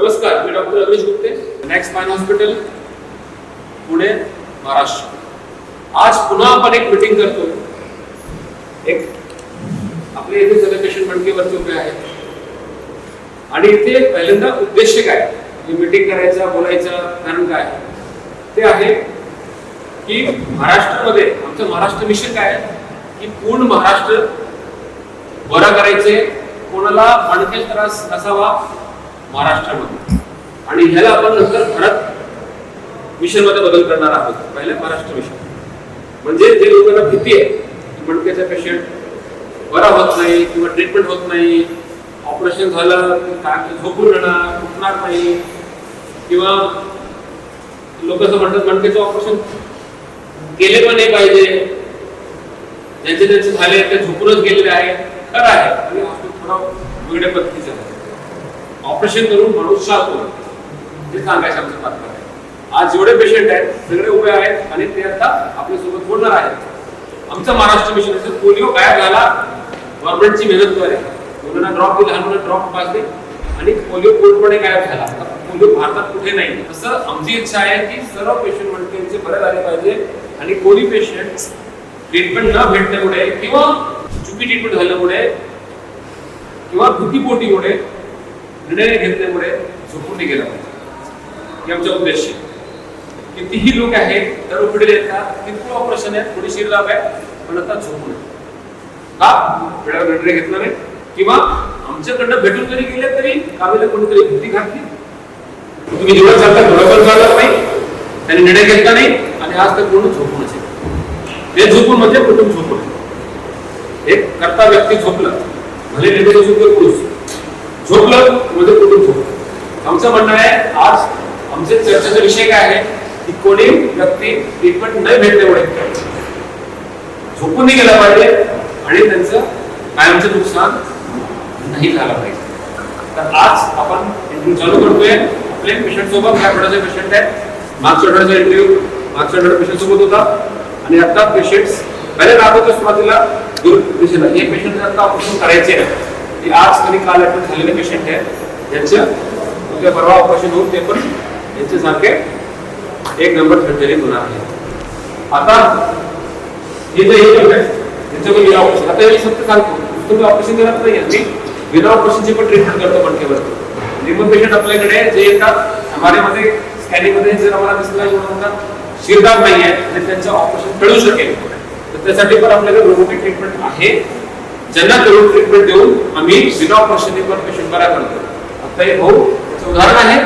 नमस्कार मी doctor Ramesh Gupte next spine hospital Pune Maharashtra. आज पुन्हा आपण एक मीटिंग करतो एक आपले इथे सगळे पेशंट मणकेवरती उभे आहेत. आणि इथे पहिल्यांदा उद्देश काय? मीटिंग करायचा बोलायचं कारण काय? ते आहे की महाराष्ट्रामध्ये आमचं महाराष्ट्र मिशन काय? की पूर्ण महाराष्ट्र बरा करायचे कोणाला मणकेल त्रास नसावा महाराष्ट्रामध्ये. आणि ह्याला आपण नंतर भारत मिशनमध्ये बदल करणार आहोत. पहिले महाराष्ट्र मिशन. म्हणजे जे लोकांना भीती आहे की मणक्याचा पेशंट बरा होत नाही किंवा ट्रीटमेंट होत नाही ऑपरेशन झालं काय झोपून राहणार उठणार नाही किंवा लोक असं म्हणतात मणक्याचं ऑपरेशन केले पण नाही पाहिजे. ज्यांचे ज्यांचे झाले ते झोपूनच गेलेले आहे खरं आहे. आणि हॉस्पिटल थोडा वेगळ्या पद्धतीचं आहे. ऑपरेशन करून माणूस शांत होईल हे सांगायचं आमचं तात्पर्य आज जेवढे पेशंट आहेत सगळे उभे आहेत आणि ते आता आपल्यासोबत बोलणार आहेत. आमचं महाराष्ट्र मिशन असेल पोलिओ गायब झाला. गव्हर्नमेंटची मेहनतद्वारे मुलांना ड्रॉप दिला लहान मुलांना ड्रॉप पाजले आणि पोलिओ पूर्णपणे गायब झाला. पोलिओ भारतात कुठे नाही. तसं आमची इच्छा आहे की सर्व पेशंट मणक्यांचे बरे झाले पाहिजे. आणि कोणी पेशंट ट्रीटमेंट न भेटल्यामुळे किंवा चुकी ट्रीटमेंट झाल्यामुळे किंवा भीतीपोटीमुळे निर्णय घेतल्यामुळे झोपून नाही गेला पाहिजे. हे आमचा उद्देश कितीही लोक आहेत तर उघडले येतात किती ऑपरेशन आहे थोडी शिरलाभ आहे पण आता झोपून का? वेळेवर निर्णय घेतला नाही. किंवा आमच्याकडनं भेटून जरी गेले तरी कामेला कोणीतरी भीती घातली. तुम्ही जेवढं चालता बरोबर चालत नाही. त्यांनी निर्णय घेतला नाही आणि आज तर पूर्ण झोपून असेल ते झोपून म्हणजे कुटुंब झोपून एक करता व्यक्ती झोपलं भले निर्णय असू किंवा पुरुष झोपलं मध्ये कुठून झोपलं आमचं म्हणणं आहे आज आमचे चर्चेचा विषय काय आहे? की कोणी व्यक्ती ट्रीटमेंट नाही भेटल्यामुळे झोपून नाही गेला पाहिजे आणि त्यांचं कायमचं नुकसान नाही झालं पाहिजे. तर आज आपण इंटरव्ह्यू चालू करतोय. आपले पेशंट सोबत ह्या आठवड्याचे पेशंट आहेत? मागच्या आठवड्याचा इंटरव्ह्यू मागच्या आठवड्या पेशंट सोबत होता. आणि आता पेशंट्स पहिले दाखवतो सुरुवातीला दूर पेशंट हे पेशंट आता ऑपरेशन करायचे आहे हे आज आणि काल ऍडमिट झालेले पेशंट आहेत यांच्या उद्या परवा ऑपरेशन होऊन ते पण यांच्यासारखे एक नंबर सर्जरी होणार आहे आता हे जे हे लोक आहेत त्यांचं मी विना ऑपरेशन आता मी फक्त सांगतो नुसतं मी ऑपरेशन करत नाही मी विना ऑपरेशनची पण ट्रीटमेंट करतो मणकेवर रिमोट पेशंट आपल्याकडे जे येतात मध्ये स्कॅनिंगमध्ये जर आम्हाला दिसला म्हणतात शिरदार नाही आहे आणि त्यांचं ऑपरेशन कळू शकेल तर त्यासाठी पण आपल्याकडे रोबोटिक ट्रीटमेंट आहे ज्यांना करून ट्रीटमेंट देऊन आम्ही विना ऑपरेशन पण पेशंट बरा करतो. आता हे भाऊ उदाहरण आहे.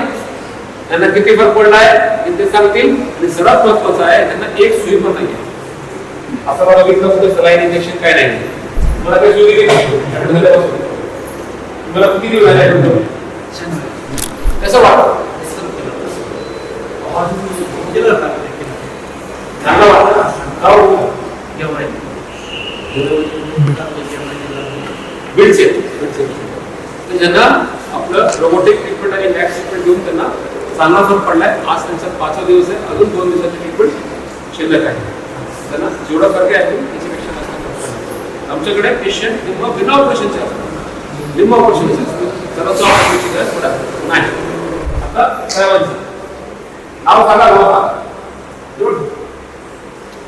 त्यांना किती फरक पडलाय? हे ते सांगतील. आणि सर्वात महत्वाचं आहे त्यांना एक सुई पण नाही असं मला बघितलं होतं सलाईन इंजेक्शन काय नाही. मला काही सुई दिली नाही. admit किती दिवस झाले? कसं वाटतं चांगलं वाटतं बीडचे. तर ज्यांना आपलं रोबोटिक ट्रीटमेंट आणि मॅक्स ट्रीटमेंट देऊन त्यांना चांगला फरक पडलाय आज त्यांचा पाचवा दिवस आहे अजून दोन दिवसाची ट्रीटमेंट शिल्लक आहे. त्यांना जेवढा फरक आहे त्याच्यापेक्षा जास्त. आमच्याकडे पेशंट निम्म बिना ऑपरेशनचे असतात. निम्म ऑपरेशनचे असतात. त्याला सॉफ्ट ऑपरेशनची गरज पडत नाही. आता साहेबांचं नाव सांगा नाव सांगा.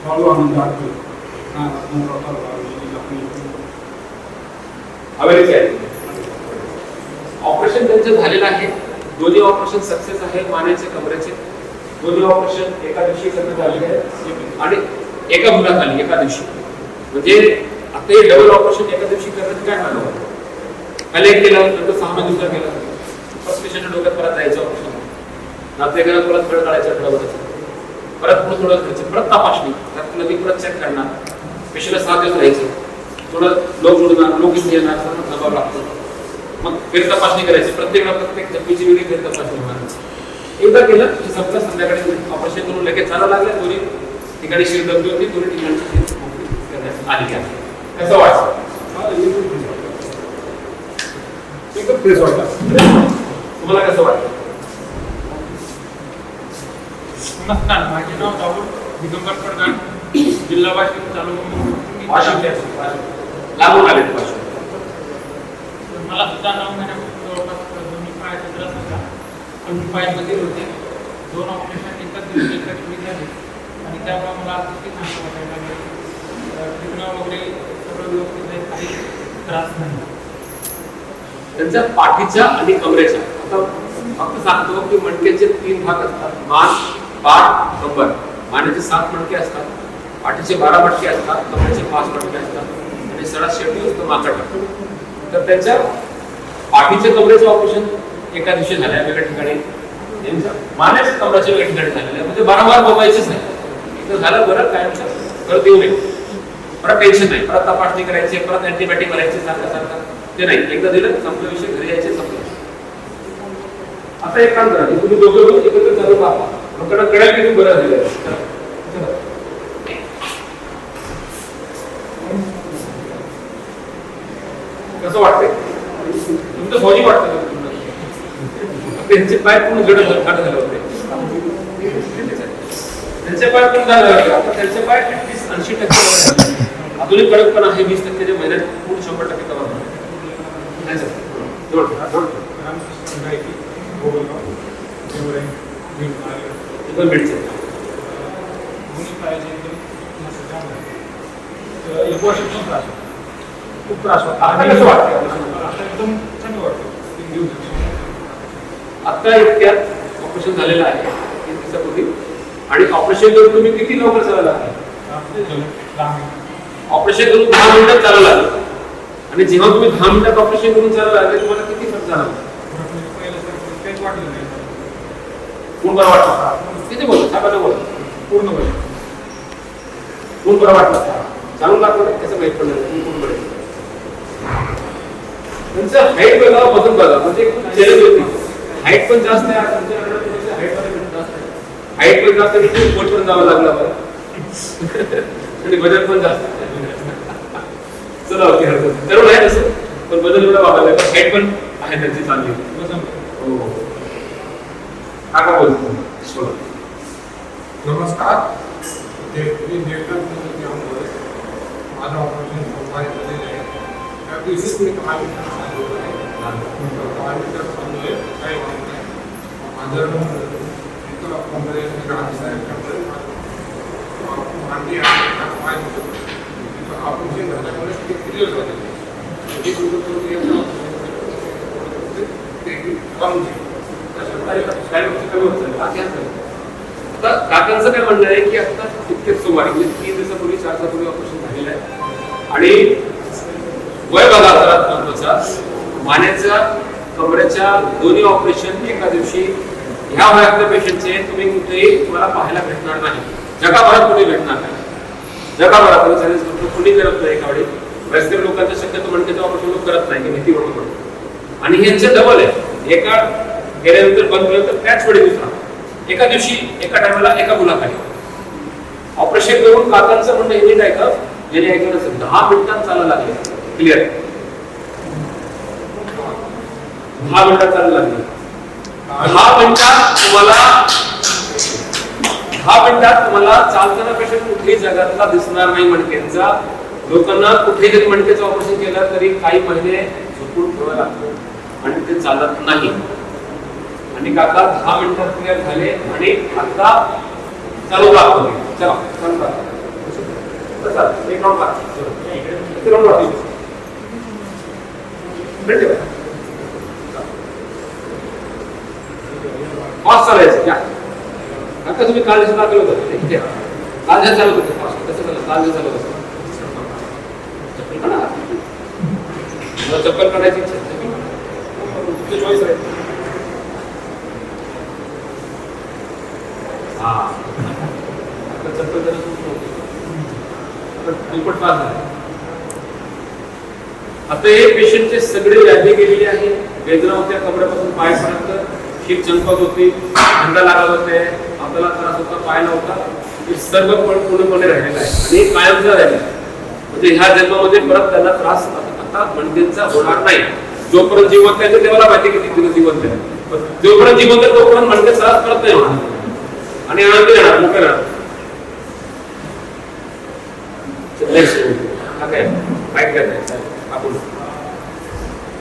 बाळू आनंद आटके हा मोठा तालुका जिल्हा पुणे. हवेलीचे आहे. ऑपरेशन त्यांचं झालेलं आहे. दोन्ही ऑपरेशन सक्सेस आहे मानेचे कमरेचे. दोन्ही ऑपरेशन एका दिवशी करण्यात आलेले आहे. आणि एका मुलाखाली एका दिवशी. म्हणजे आता हे डबल ऑपरेशन एका दिवशी करण्यात काय झालं पहिले एक केलं नंतर सहा महिने दुसरा केलं. फर्स्ट पेशंट डोक्यात परत जायचं ऑपरेशन नातेवाईकांना परत वेळ काढायचा आठवड्याभराचा परत पुढे थोडं करायचं परत तपासणी. त्यात नदी परत चेक करणार. पेशंटला सहा दिवस राहायचं. थोडं लोक जोडणार लोक इथे येणार दबाव लागतो. मग फेर तपासणी करायची प्रत्येक प्रत्येक जखमीची वेगळी फेर तपासणी होणार. एकदा केलं की संपलं संध्याकाळी ऑपरेशन करून लगेच चालू लागलं दोन्ही ठिकाणी शिर दबली होती दोन्ही ठिकाणची शिर करण्यात आली आहे. कसं वाटतं एकदम फ्रेश वाटला. एकदम फ्रेश वाटला. तुम्हाला कसं वाटतं नमस्कार माझे नाव दाऊद दिगंबर पडगाण जिल्हा वाशिम तालुका वाशिमचे लागून आले वाशिम मला सुद्धा नऊ महिन्यापासून जवळपास दोन्ही पायाचा त्रास होता होते. दोन ऑपरेशन एकाच दिवशी एकाच वेळी झाले. आणि त्यामुळे मला अतिशय चांगलं वाटायला लागलं. ट्रीटमेंट वगैरे सगळं व्यवस्थित आहे. काही त्रास नाही. त्यांच्या पाठीच्या आणि कमरेच्या. आता फक्त सांगतो की मणक्याचे तीन भाग असतात. मान पाठ कंबर. मानेचे सात मणके असतात. पाठीचे बारा मणके असतात. कमरेचे पाच मणके असतात. सडा शेवटी असतो माकड तर त्यांच्या पाठीचे कमरेचं ऑपरेशन एका दिवशी झालं वेगळ्या ठिकाणी. त्यांच्या कमराच्या वेगळ्या ठिकाणी झालेलं आहे. म्हणजे वारंवार बघायचंच नाही. एकदा झालं बरं कायमचं परत येऊ नये. परत टेन्शन नाही. परत तपासणी करायची परत अँटीबायोटिक करायची सारखं सारखं. ते नाही. एकदा दिलं संपलं विषय घरी यायचे संपलं. आता एक काम करा. तुम्ही दोघं एकत्र चालू पाहा. लोकांना कळेल की तुम्ही बरं झालेलं आहे. चला. चला. कसं वाटतंय तुमचं फौजी वाटतं? त्यांचे पाय पूर्ण घाट झाले होते. त्यांचे पाय पण झाले होते. आता त्यांचे पाय ऍटलीस्ट ऐंशी टक्के. अजूनही कडक पण आहे वीस टक्क्याच्या महिन्यात पूर्ण शंभर टक्के होता. खूप त्रास होता. एकदम चांगलं वाटतं तीन दिवस. आता इतक्यात ऑपरेशन झालेलं आहे. तीन दिवसापूर्वी. आणि ऑपरेशन करून तुम्ही किती लवकर मिनिटं. ऑपरेशन करून दहा मिनिटात चालला. आणि जेव्हा तुम्ही दहा मिनिटात ऑपरेशन करून चालला लागले तुम्हाला किती फरक वाटलं नाही कोण बरं वाटलं? किती बोलतो सांगा बोल. पूर्ण वेळ कोण बरं वाटलं? जाणून दाखवलं कसं माहीत पडलं कोण बरं. त्यांचं हाईट बघा वजन बघा. म्हणजे चॅलेंज होती. हाईट पण जास्त आहे. हाईट पण जास्त आहे. खूप पोट पण जावं लागलं मला. आणि वजन पण जास्त. चला ओके हरकत नाही. आहे तसं. पण बदल एवढा वाढला पण हाईट पण आहे त्यांची चांगली. वजन हो काका बोलतो? बोला. नमस्कार. ते माझं ऑपरेशन आहे. त्या दिवशीच मी दहा मिनिटं चालू आहे दहा नाही ते कमी आता काकांचं काय म्हणणं आहे की आता इतकेच सुमारे म्हणजे तीन दिवसापूर्वी चार दिवसापूर्वी ऑपरेशन झालेलं आहे. आणि वय बघा जरा महत्त्वाचा मानेच्या कमरेच्या दोन्ही ऑपरेशन एका दिवशी ह्या वयातल्या पेशंटचे तुम्ही कुठेही तुम्हाला पाहायला भेटणार नाही. जगाभरात कुठे भेटणार नाही. जगाभरात करतो कुणी करत नाही एका वेळी. वयस्कर लोकांच्या शक्यतो म्हणते ऑपरेशन लोक करत नाही भीती म्हणून म्हणतो आणि ह्यांचे डबल आहे. एका गेल्यानंतर बंद केल्यानंतर त्याच वेळी दुसरा. एका दिवशी एका टायमाला एका मुलाखाली. ऑपरेशन करून काकांचं म्हणणं हे नीट का ज्याने ऐकलं दहा मिनिटात चालायला लागले. क्लिअर हा मिनिटात चालू लागले. दहा मिनिटात तुम्हाला दहा मिनिटात तुम्हाला चालताना पेशंट कुठेही जगातला दिसणार नाही मणक्यांचा. लोकांना कुठे जरी मणक्याचं ऑपरेशन केलं तरी काही महिने झोपून ठेवायला लागतो. आणि ते चालत नाही. आणि काका दहा मिनिटात क्लिअर झाले आणि आता चालू लागतो चला चालू लागतो चला, एक राऊंड लागतो किती राऊंड मारतील? मिनिट आहे. फास्ट चालायचं घ्या आता तुम्ही काल लागलं दाखवलं होतं. इथे काल जे चालत होते. फास्ट कसं झालं? काल जे चालत होतं. चप्पल काढायची इच्छा तुमची चॉईस आहे. हा. आता चप्पल जरा पण दुप्पट आता हे पेशंटचे सगळे व्याधी गेलेली आहे वेदना होत्या कमरेपासून पायापर्यंत. शीत चमकत होती थंड लागत होते आपल्याला त्रास होता पाय नव्हता. हे सर्व पण पूर्णपणे राहिलेलं आहे. आणि कायमचं राहिलं म्हणजे ह्या जन्मामध्ये परत त्यांना त्रास आता मणक्यांचा होणार नाही. जोपर्यंत जिवंत आहे देवाला माहिती किती दिवस जिवंत आहे पण जोपर्यंत जिवंत आहे तोपर्यंत मणक्यात त्रास परत नाही होणार. आणि आनंद येणार मुख्य राहणार काय? काय आपण काकू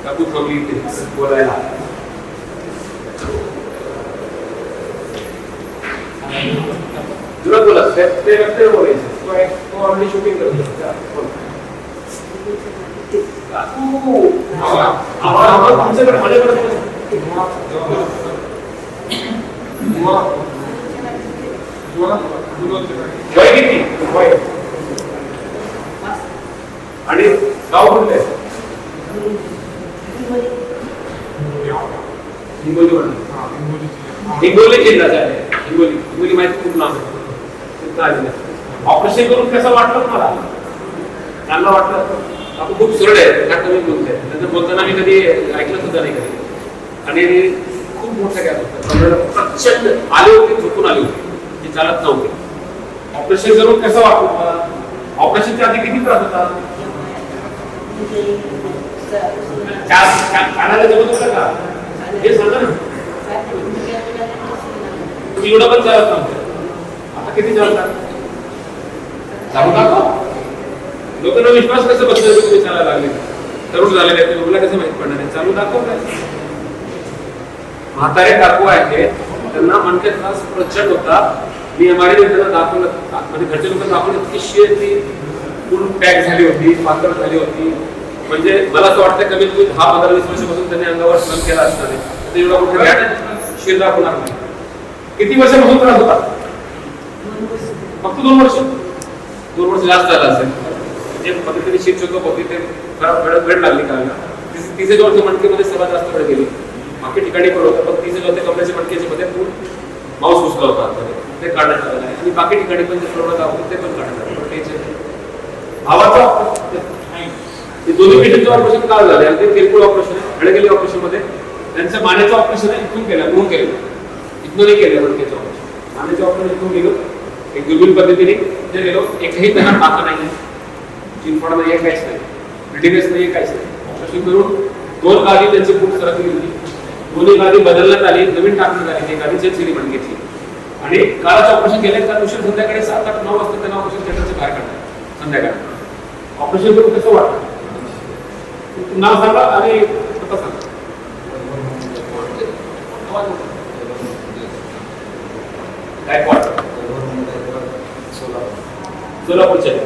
काकू थांबली इथे. बोलायला तुला बोला ते ते व्यक्ती बोलायचं तो एक तो ऑलरेडी शूटिंग करत होता. बोल. काकू, आवा- आवा- आवा तुमच्याकडे माझ्याकडे बोला. वय किती वय आणि गाव कुठले हिंगोली म्हणून हिंगोली जिल्ह्यात आहे हिंगोली हिंगोली माहिती खूप नाव आहे. तिथं आलेलं आहे. करून कसं वाटलं मला त्यांना वाटलं. आपण खूप सुरड आहे. का कमी बोलतोय त्यांचं बोलताना मी कधी ऐकलं सुद्धा नाही कधी. आणि खूप मोठं गॅप होतं. प्रचंड आले होते झोपून आले होते. ते चालत नव्हते. ऑपरेशन करून कसं वाटलं मला ऑपरेशनच्या आधी किती त्रास होता? जमत का? हे सांगा ना. एवढं पण चालत नव्हतं. आता किती चालतात? चालू दाखव लोकांना विश्वास कसं बसला की तुम्ही चालायला लागले. तरुण झालेले आहेत. तुम्हाला कसं माहीत पडणार आहे चालू दाखव काय? म्हातारे काकू आहे त्यांना मनके त्रास प्रचंड होता. मी एमआरआय त्यांना दाखवलं. म्हणजे घरचे लोक दाखवलं. इतकी शेर ती पूर्ण पॅक झाली होती. पातळ झाली होती. म्हणजे मला असं वाटतं कमीत कमी दहा पंधरा वीस वर्षापासून त्यांनी अंगावर स्नान केला असणार आहे. एवढा मोठा गॅट शेर दाखवणार नाही. किती वर्षापासून त्रास होता? फक्त दोन वर्ष. दोन जास्त झाला असेल. जे पद्धतीने शीट चोकअप खराब वेळ वेळ लागली करायला तिचे जवळचे मटकेमध्ये सर्वात जास्त वेळ गेली. बाकी ठिकाणी पण होतं पण तिचे दोन कपड्याचे मणकेचे मध्ये पूर्ण माऊस उचला होता. ते काढण्यात आलेलं आहे. आणि बाकी ठिकाणी पण जे थोडं दाखवलं ते पण काढण्यात आलं पण भावाचा नाही. ते दोन्ही पेशंटचं ऑपरेशन काल झाले. आणि ते किरकोळ ऑपरेशन आहे. हडगेली ऑपरेशनमध्ये त्यांचं मानेचं ऑपरेशन आहे इथून केलं म्हणून केलं. इथून नाही केलं मणकेचं ऑपरेशन मानेचं ऑपरेशन इथून केलं एक दुर्मिळ पद्धतीने ते गेलो एकही त्यांना टाका नाही. चिंपडा नाही काहीच नाही. ब्रिटिनेस नाही काहीच नाही. अशी करून दोन गादी त्यांची खूप सरकली होती. दोन्ही गादी बदलण्यात आली नवीन टाकण्यात आली एक गादी चेंज केली मणकेची आणि कालच ऑपरेशन केले त्या दिवशी संध्याकाळी सात आठ नऊ वाजता त्यांना ऑपरेशन थिएटरचे बाहेर काढलं. संध्याकाळी. ऑपरेशन करून कसं वाटतं पुन्हा सांगा आणि पत्ता सांगा. गायकवाड सोलापूरचे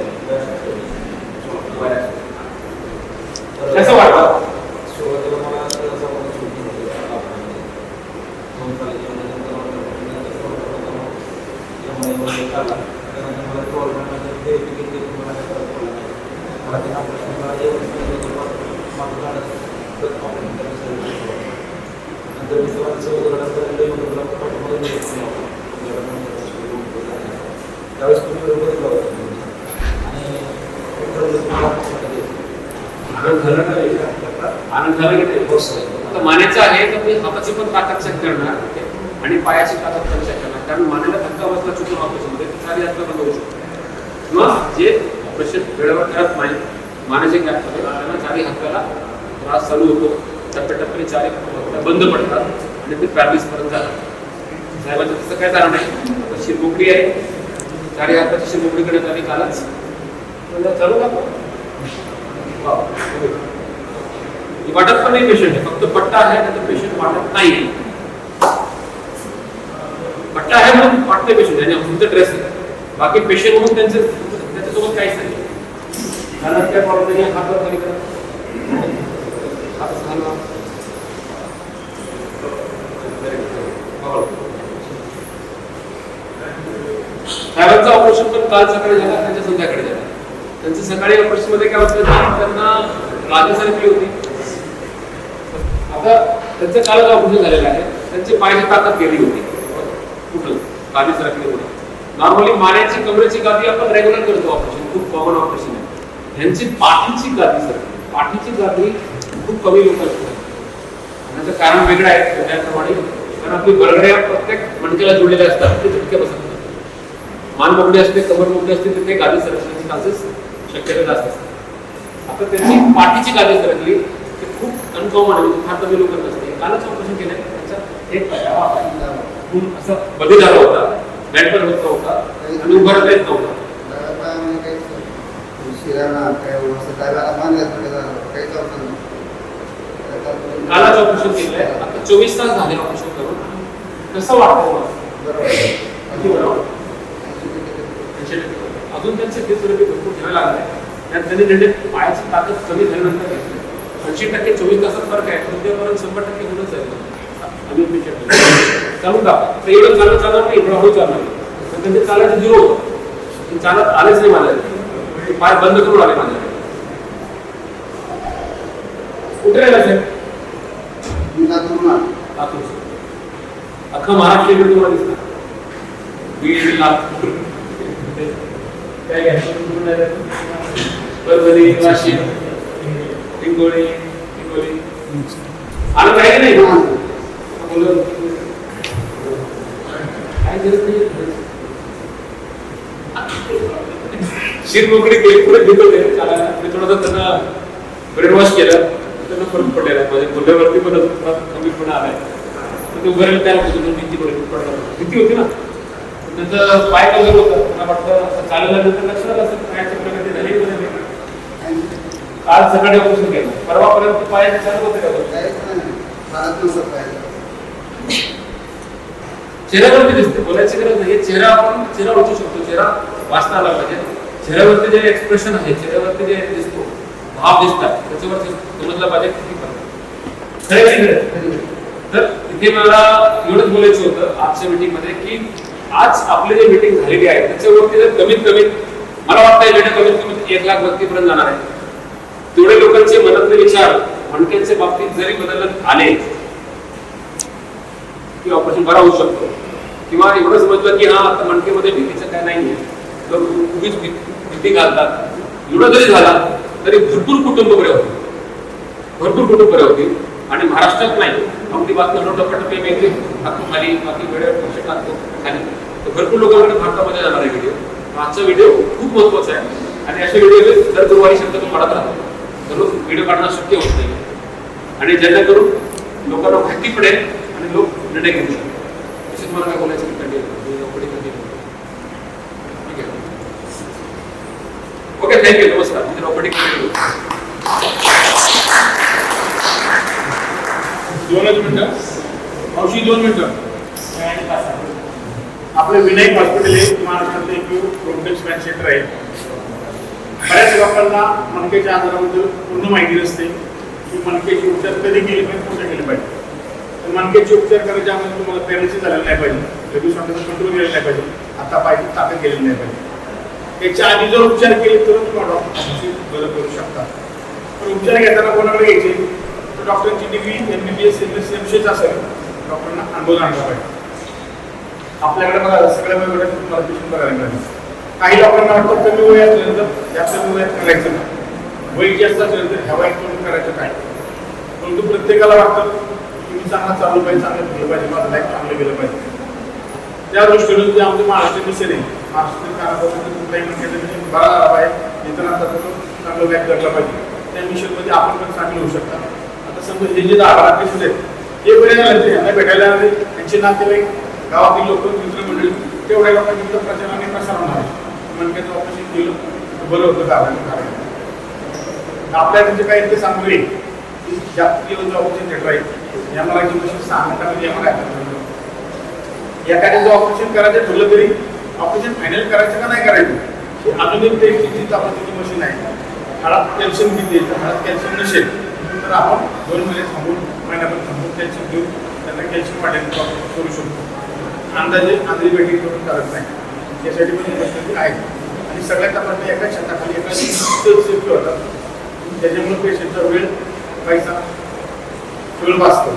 आनंद झाला का आनंद झाला की नाही? हो मानेचं आहे तर मी हाताची पण ताकद चेक करणार आणि पायाची ताकद पण चेक करणार. कारण मानेला धक्का बसला चुकून ऑपरेशनमध्ये सारी हात बंद होऊ शकतो. किंवा जे ऑपरेशन वेळेवर करत नाही मानसिक गॅपमध्ये त्यांना चारी हक्काला त्रास चालू होतो. टप्प्याटप्प्याने चारी बंद पडतात आणि ते पॅरलिस पर्यंत जातात. साहेबांचं तसं काय कारण आहे? आता शिरमोकडी आहे. चारी हाताची शिरमोकडी करण्यात आली कालच चालू दाखव ही वाटत पण नाही पेशंट आहे फक्त पट्टा आहे तर पेशंट वाटत नाही। पट्टा आहे म्हणून वाटते पेशंट आणि तुमचं ड्रेस आहे बाकी पेशंट म्हणून त्यांचं त्याच्यासोबत काहीच नाही कारण काय प्रॉब्लेम नाही हात खाली करा हात हलवा. साहेबांचं ऑपरेशन पण काल सकाळी झालं त्यांच्या संध्याकाळी झालं त्यांचं सकाळी ऑपरेशनमध्ये काय होतं? त्यांना राजासारखी सरकली होती. आता त्यांचं काल ऑपरेशन झालेलं आहे? त्यांची पायाची ताकद गेली होती. कुठं? गादी सरकली होती. नॉर्मली मानेची कमरेची गादी आपण रेग्युलर करतो ऑपरेशन खूप कॉमन ऑपरेशन आहे. यांची पाठीची गादी सरकली. पाठीची गादी खूप कमी लोक असतात त्याचं कारण वेगळं आहे. त्याप्रमाणे कारण आपली बरगड्या प्रत्येक मणक्याला जोडलेल्या असतात. ते तितक्या बसत मान मोकळी असते कमर मोकळी असते तर ते गादी सरकण्याचे चान्सेस शक्यता जास्त असतात. आता त्याची पाठीची गादी सरकली ते खूप अनकॉमन आहे म्हणजे फार कमी लोक नसते कालच ऑपरेशन केलं त्यांचा एक पाय खूप असं बदल झाला होता बँड होत नव्हता आणि उभा राहता येत नव्हता. कालच ऑपरेशन केलंय आता चोवीस तास झाले ऑपरेशन करून कसं वाटतं बरोबर. ऐंशी टक्के अजून त्यांचे फिजिओथेरपी भरपूर घ्यावे लागले. त्यात त्यांनी निर्णय पायाची ताकद कमी झाल्यानंतर घेतली. ऐंशी टक्के चोवीस तासात फरक आहे. उद्यापर्यंत शंभर टक्के होऊनच जाईल आम्ही पेशंट चालून का ते चालत चालणार नाही एवढं हळू चालणार. पण त्यांचे चालायचं झिरो. होतं चालत आलेच नाही माझ्या पाय बंद करून आले माझ्या कुठे राहिला साहेब? लातूर. अख्खा महाराष्ट्र इकडे तुम्हाला दिसतं. बीड लातूर. काय घ्यायचं? परभणी वाशिम हिंगोली आलं काय नाही? मुलं काय गरज नाही? शीर मोकळी केली पुढे चालायला मी थोडंसं त्यांना ब्रेन वॉश केलं. त्यांना फरक पडलेला. माझ्या मुलावरती पण कमीपणा आलाय. ते उभं राहिलं त्याला कुठून भीती पडली. भीती होती ना? त्यांचं पाय वगैरे होतं. मला वाटतं असं चालायला नंतर लक्षात असं पायाची प्रगती झाली. काल सकाळी ऑपरेशन केलं. परवापर्यंत पायाचे चालू होते का चेहऱ्यावरती दिसते. बोलायची गरज नाही. चेहरा आपण चेहरा ओळखू शकतो. चेहरा वाचता आला पाहिजे. चेहऱ्यावरती जे एक्सप्रेशन आहे चेहऱ्यावरती जे दिसतो भाव दिसतात त्याच्यावरती समजलं पाहिजे. किती. खरं? तर इथे मला एवढंच बोलायचं होतं आजच्या मीटिंगमध्ये की आज आपली जी मीटिंग झालेली आहे त्याच्यावरती जर कमीत कमी मला वाटतं वेळ कमीत कमी एक लाख व्यक्तीपर्यंत जाणार आहे. तेवढे लोकांचे मनातले विचार मणक्यांच्या बाबतीत जरी बदलत आले की ऑपरेशन बरा होऊ शकतो. किंवा एवढं समजलं की हा आता मणकेमध्ये भीतीचं काय नाहीये. तर उगीच भीती घालतात. एवढं जरी झाला तरी भरपूर कुटुंब बरे होते भरपूर कुटुंब बरे होते आणि महाराष्ट्रात नाही. अगदी बातमी टप्प्याटप्पे वेगळी टाकतो खाली बाकी वेळेवर पोषक टाकतो खाली. भरपूर लोकांकडे भारतामध्ये जाणार आहे व्हिडिओ आजचा व्हिडिओ खूप महत्त्वाचा आहे. आणि असे व्हिडिओ दर गुरुवारी शक्यतो वाढत राहतो. दररोज व्हिडिओ काढणं शक्य होत नाही. आणि जेणेकरून लोकांना माहिती पडेल आणि लोक निर्णय घेऊ शकतात. तसेच मला काय बोलायचं ओके थँक्यू नमस्कार. म्हणजे प्रॉपर्टी कंटिन्यू दोनच मिनटं. मावशी दोन मिनटं. आपलं विनायक हॉस्पिटल हे महाराष्ट्रातलं एक प्रोग्रेस सेंटर आहे. बऱ्याच लोकांना मणक्याच्या आजाराबद्दल पूर्ण माहिती नसते. की मणक्याचे उपचार कधी केले पाहिजे कुठे केले पाहिजे. तर मणक्याचे उपचार करायच्या अगोदर तुम्हाला पॅरेलिसिस झालेलं नाही पाहिजे. लगेच वाटतं कंट्रोल केलेलं नाही पाहिजे. आता पाहिजे ताकद केलेली नाही पाहिजे. त्याच्या आधी जर उपचार केले तर तुम्हाला डॉक्टरची मदत करू शकता. पण उपचार घेताना कोणाकडे घ्यायचे? तर डॉक्टरांची degree M B B S M S M सीच असेल. डॉक्टरांना अनुभव आणला पाहिजे. आपल्याकडे बघा सगळ्या वेगवेगळ्या तुम्हाला पेशंट बघायला मिळाले काही लोकांना वाटतं कमी वय असल्यानंतर जास्त वयात करायचं नाही. वय जास्त असल्यानंतर ह्या वयात करून करायचं काय? परंतु प्रत्येकाला वाटतं की मी चांगला चालू पाहिजे चांगलं केलं पाहिजे माझं लाईफ चांगलं गेलं पाहिजे. त्या दृष्टीने जे आमचं महाराष्ट्र मिशन आहे महाराष्ट्र कानापासून कुठलाही म्हणजे मिशन बरा झाला पाहिजे इतरांचा चांगलं व्याप जगला पाहिजे. त्या मिशनमध्ये आपण पण चांगले होऊ शकता. आता समजा हे जे दहा बारा पेशंट आहेत हे बरे यांना भेटायला आले त्यांचे नातेवाईक गावातील लोक मित्रमंडळी तेवढ्या लोकांनी इथं प्रचाराने प्रसार होणार आहे मणक्याचं ऑपरेशन केलं. तर बरं होतं कारण कारण आपल्या म्हणजे काय ते सांगले की जास्त लेवलचं ऑपरेशन थिएटर आहे या मला जी मशीन सहा मिनिटामध्ये आम्हाला म्हणजे एखाद्याचं ऑपरेशन करायचं ठरलं तरी ऑपरेशन फायनल करायचं का नाही करायचं? ही अजून एक टेस्टिंगची तपासणीची मशीन आहे. हाडात कॅल्शियम किती आहे? हाडात कॅल्शियम नसेल. तर आपण दोन महिने थांबून महिन्याभर थांबून कॅल्शियम घेऊन त्यांना कॅल्शियम वाटेल करू शकतो. अंदाजे आंधळी बेटी करून चालत नाही. यासाठी पण उपस्थिती आहे. आणि सगळ्या तपासण्या एका छताखाली एका शिफ्ट होतात त्याच्यामुळे पेशंटचा वेळ पैसा वेळ वाचतो.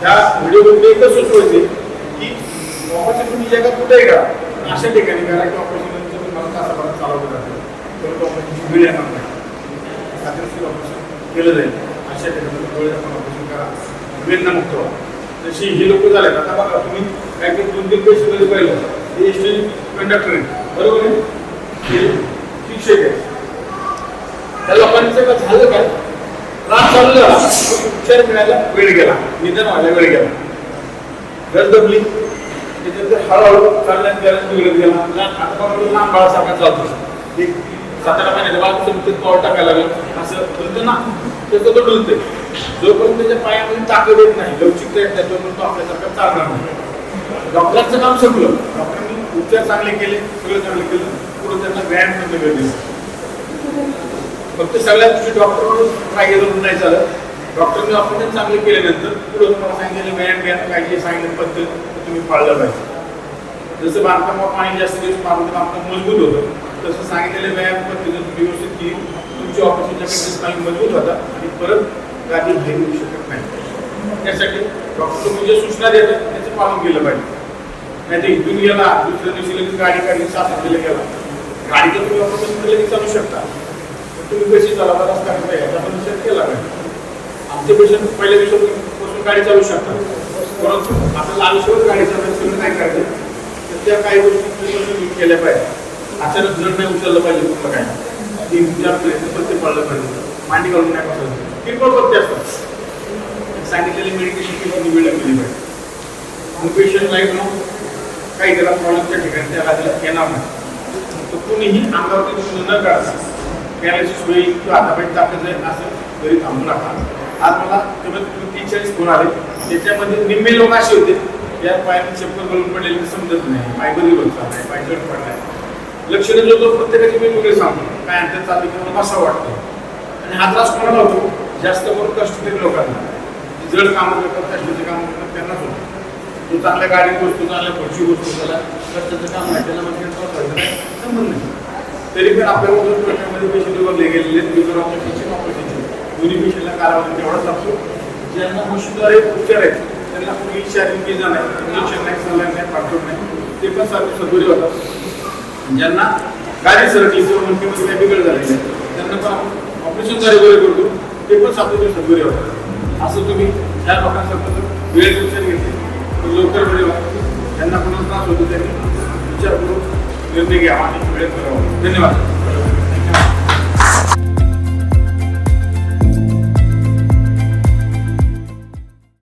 त्या व्हिडिओमध्ये एकच सुचवायचे की ऑपरेशन तुम्ही जगात कुठे करा अशा ठिकाणी करा की ऑपरेशन तुम्हाला तासाभरात चालवलं जातं. परंतु ऑपरेशनची वेळ येणार नाही. खात्रीशीर ऑपरेशन केलं जाईल. अशा ठिकाणी वेळ आपण ऑपरेशन करा. वेदनामुक्त व्हा. जशी ही लोक झाले आता बघा तुम्ही काय काही दोन तीन पेशंटमध्ये पाहिलं हे एस टी कंडक्टर आहे बरोबर आहे? हे शिक्षक आहे त्या लोकांचं का झालं काय? त्रास चालू झाला उपचार मिळायला वेळ गेला. निधन व्हायला वेळ गेला. गरज दबली त्याच्यानंतर हळूहळू चालण्यात गेला बिघडत गेला. लहान- आता बघा लहान बाळासारखा चालतो. एक सात आठ महिन्याच्या बाळ तुमचं पाऊल टाकायला लागलं. असं बोलतो ना त्याचं तो डुलते जोपर्यंत त्याच्या पायामध्ये ताकद येत नाही लवचिकता येत नाही तोपर्यंत तो आपल्यासारखा चालणार नाही. डॉक्टरांचं काम संपलं डॉक्टरांनी उपचार चांगले केले सगळं चांगले केलं पुढे त्यांना व्यायाम करणं गरजेचं फक्त सगळ्या गोष्टी डॉक्टरकडून ट्राय केलं म्हणून नाही चालत डॉक्टरने ऑपरेशन चांगले केल्यानंतर पुढे तुम्हाला सांगितलेलं व्यायाम घ्यायला पाहिजे सांगितलं पद्धत तुम्ही पाळलं पाहिजे. जसं बांधकामावर पाणी जास्त दिवस मारून बांधकाम मजबूत होतं. तसं सांगितलेलं व्यायाम पद्धती जर तुम्ही व्यवस्थित केली तुमची ऑपरेशनच्या पेक्षा पाणी मजबूत होतात आणि परत गादी बाहेर येऊ शकत नाही. त्यासाठी डॉक्टर तुम्ही सूचना देतात त्याचं पालन केलं पाहिजे. नाही तर इथून गेला दुसऱ्या दिवशी लगेच गाडी काढली सात दिलं गेला. गाडी तर तुम्ही ऑपरेशन लगेच चालू शकता. पण तुम्ही कशी चालवा रस्ता करता याचा पण विचार केला पाहिजे. आमचे पेशंट पहिल्या दिवसापासून गाडी चालू शकतात. परंतु आपल्याला आयुष्यभर गाडी चालवायचं नाही करायचं. तर त्या काही गोष्टी तुम्ही केल्या पाहिजे. अचानक जर नाही उचललं पाहिजे कुठलं काय? तीन चार प्रयत्न पण ते पडलं पाहिजे. मांडी घालून नाही बसायचं किरकोळ पत्ते असतात. सांगितलेली मेडिकेशन किंवा वेळ केली पाहिजे मग पेशंट लाईफ मग काही त्याला प्रॉब्लेमच्या ठिकाणी त्याला त्याला येणार नाही. तर कुणीही अंगावरती दुखणं न काढता पॅरालिसिस होईल किंवा आतापर्यंत ताकद जाईल असं घरी थांबू नका. आज मला कमीत कमी तीन चाळीस फोन आले. त्याच्यामध्ये निम्मे लोक असे होते या पायाने चप्पल घालून पडलेले समजत नाही. पाय बरी होत चाललाय पाय जड पडलाय. लक्षणं जो तो प्रत्येकाची वेगवेगळे सांगतो. काय अंतर चालते किंवा असं वाटतो. आणि हा त्रास कोणाला होतो? जास्त करून कष्टकरी लोकांना. जड कामं करतात कष्टाचे कामं करतात त्यांनाच होतो. तो चांगल्या गाडीत बसतो चांगल्या पुढची गोष्ट त्याला कष्टाचं काम आहे त्याला म्हणजे संबंध नाही. तरी पण आपल्या मधून प्रश्नामध्ये पैसे वगैरे गेलेले आहेत बिगर ऑपरेशनचे ऑपरेशनचे. दोन्ही पेशंटला कालावधी तेवढाच लागतो. ज्यांना मशीनद्वारे उपचार आहेत त्यांना कुठली शारीरिक इजा नाही इंजेक्शन नाही सलाईन नाही पाठवत नाही. ते पण सारखे सदुरी होतात. ज्यांना गाडी सरकली किंवा मणकेमध्ये काही बिघड झालेली आहे, त्यांना पण आपण ऑपरेशनद्वारे बरे करतो ते पण सात दिवस सदुरी होतात असं तुम्ही त्या लोकांसाठी वेळ विचार घेतले. पण लवकर बरे व्हा त्यांना कोणाला त्रास होतो त्यांनी विचार करून निर्णय घ्यावा आणि वेळेत करावा. धन्यवाद.